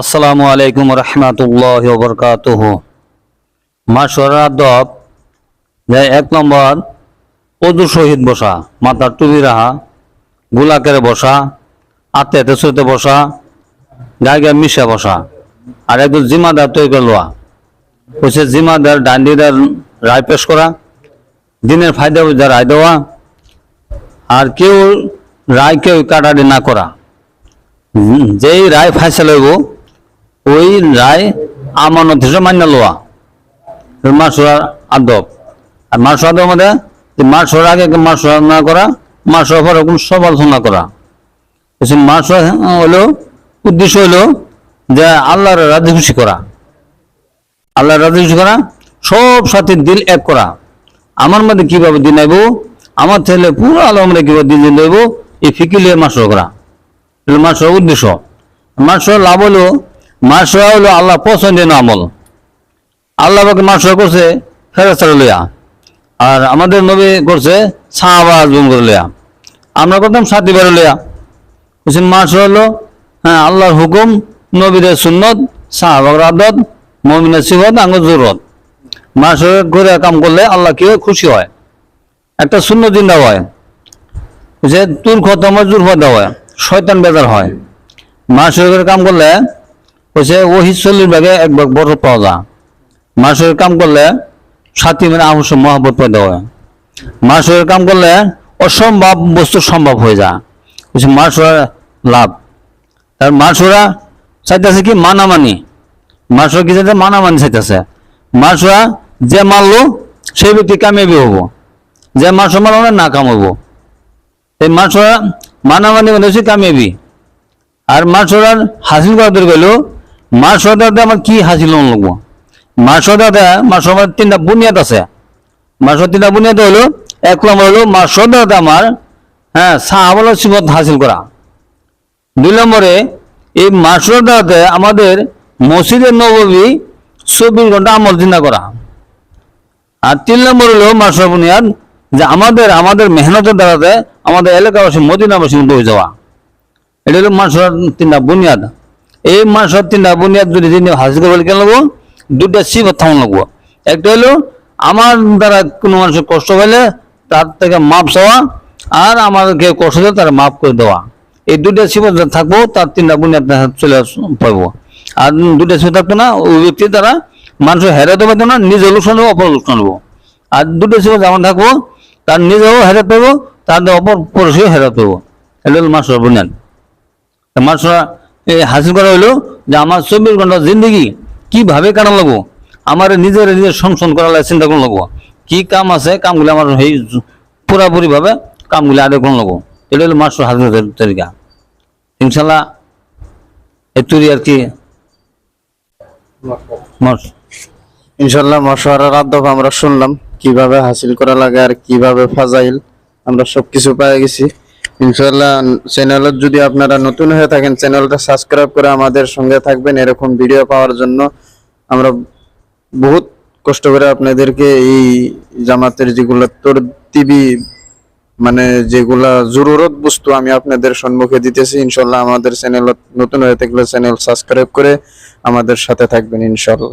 আসসালামু আলাইকুম রহমাতুল্লাহ বরকাতুহ। মাসরা দব এক নম্বর অদু শহীদ বসা মাথার টুপি রাহা গোলাকের বসা আতে হাতে সুতে বসা, গায়ে গায়ে মিশা বসা, আর একদম জিমাদার তৈরি করে লোয়া। হচ্ছে জিমাদার ডান্ডিদার রায় পেশ করা, দিনের ফায়দা বুঝা রায় দেওয়া, আর কেউ রায় কেউ কাটারি না করা। যেই রায় ফাইসলা হইব ওই রায় আমানত হিসেবে মান্য লওয়া মাসুরার আদব। আর মাসুর আদব মধ্যে মাসুর আগে মাসুর না করা মাসুর পর কোনো সমালোচনা করা। মাসুর হলো, উদ্দেশ্য হলো যে আল্লাহর রাজি খুশি করা। আল্লাহর রাজি খুশি করা, সব সাথে দিল এক করা। আমার মধ্যে কীভাবে দিন আইব? আমার ছেলে পুরো আলমরে কীভাবে দিন দিন দেবো এই ফিকিলে মাসুর করা। মাসুর উদ্দেশ্য। মাসুর লাভ হলো মাসুরা হলো আল্লাহ পছন্দের আমল। আল্লাহ পাকে মাসুরা করছে ফেরাস্তার লইয়া। আর আমাদের নবী করছে সাহাবাজ গুম করে লইয়া। আমরা করতাম সাথী বারে লইয়া। বলছেন মাসুর হলো হ্যাঁ আল্লাহর হুকুম, নবীদের সুন্নত, সাহাবাগর আদত, মমিনের সিবত আঙ্গুর জরুরত। মাসুর করে কাম করলে আল্লাহ কি হয়? খুশি হয়। একটা শূন্য জিন্দা হয়। যে তুর খতম জোর ফদা হয়, শয়তান বেজার হয়। মা শরীরের কাম করলে হচ্ছে ওহি চল্লিশ ভাগে এক বড় পাওয়া যায়। মা কাম করলে সাথী মানে আহস মহাবত পয়দা হয়। মা শরীরের কাম করলে অসম্ভব বস্তু সম্ভব হয়ে যায়। হচ্ছে মা শরীর লাভ। আর মা শোরা চাইতেছে কি, মানামানি। মা শোরা কি চাইতে মানামানি চাইতেছে। মা শোরা যে মারলো সেই ব্যক্তি কামিয়াবি হব যে মাস মারলো না কামাবো এই মাছরা মানামানি মানে হচ্ছে কামিয়াবি। আর মাছরার হাসিল করাতে গেল মাছরাতে আমার কি হাসিল লাগবো? মাছরাতে মাছের তিনটা বুনিয়াদ আছে। মাছের তিনটা বুনিয়াদ হলো, এক নম্বর হলো মাছরাতে আমার হ্যাঁ সাহাবল সিবত হাসিল করা। দুই নম্বরে, এই মাছরাতে আমাদের মসজিদের নবী চব্বিশ ঘণ্টা আমল চিন্তা করা। আর তিন নম্বর হলো মাসর বুনিয়াদ, যে আমাদের আমাদের মেহনতের দ্বারাতে আমাদের এলাকাবাসী মদিনাবাসী হয়ে যাওয়া। এটা হলো মাসর তিনটা বুনিয়াদ। এই মাসর তিনটা বুনিয়াদ যদি তিনি হাসিল করব, কেন লাগবো? দুটা সিফত থামান লাগবো। একটা হলো, আমার দ্বারা কোনো মানুষের কষ্ট হলে তার থেকে মাপ চাওয়া, আর আমাদেরকে কষ্ট দিলে তারা মাফ করে দেওয়া। এই দুটা সিফত থাকব, তার তিনটা বুনিয়াদ চলে পাবো আর দুটা সিফত থাকতো না, ওই ব্যক্তির দ্বারা মানুষের হেরাতে পারতো না, নিজে লোকসান হব অপর লোকসান হব আর দুটো সিফত যেমন থাকব, তার নিজেও হেরাত পাবো তার অপর পরশেও হেরাত পাবো এটা হলো মাসর বুনিয়াদ। এই হাসিল করা হলো যে আমার চব্বিশ ঘণ্টা জিন্দগি কীভাবে কাটান লাগবো? আমার নিজের নিজের সংশোধন করা লাগে চিন্তা করুন লাগবো। কি কাম আছে, কামগুলো আমার সেই পুরাপুরি ভাবে কামগুলো আদায় করুন লাগবো। এটা হলো মাসর হাজির তরিকা। ইনশাল্লাহ এতুরি আর কি ইনশাল্লাহ মশওয়ারার আদব আমরা শুনলাম কীভাবে হাসিল করা লাগে আর কীভাবে ফাজাইল। আমরা সবকিছু পেয়ে গেছি। ইনশাল্লাহ চ্যানেলত যদি আপনারা নতুন হয়ে থাকেন চ্যানেলটা সাবস্ক্রাইব করে আমাদের সঙ্গে থাকবেন এরকম ভিডিও পাওয়ার জন্য। আমরা বহুত কষ্ট করে আপনাদেরকে এই জামাতের যেগুলো তরতিবি মানে যেগুলা জরুরত বস্তু আমি আপনাদের সম্মুখে দিতেছি ইনশাল্লাহ আমাদের চ্যানেল নতুন হয়ে থাকলে চ্যানেল সাবস্ক্রাইব করে আমাদের সাথে থাকবেন ইনশাল্লাহ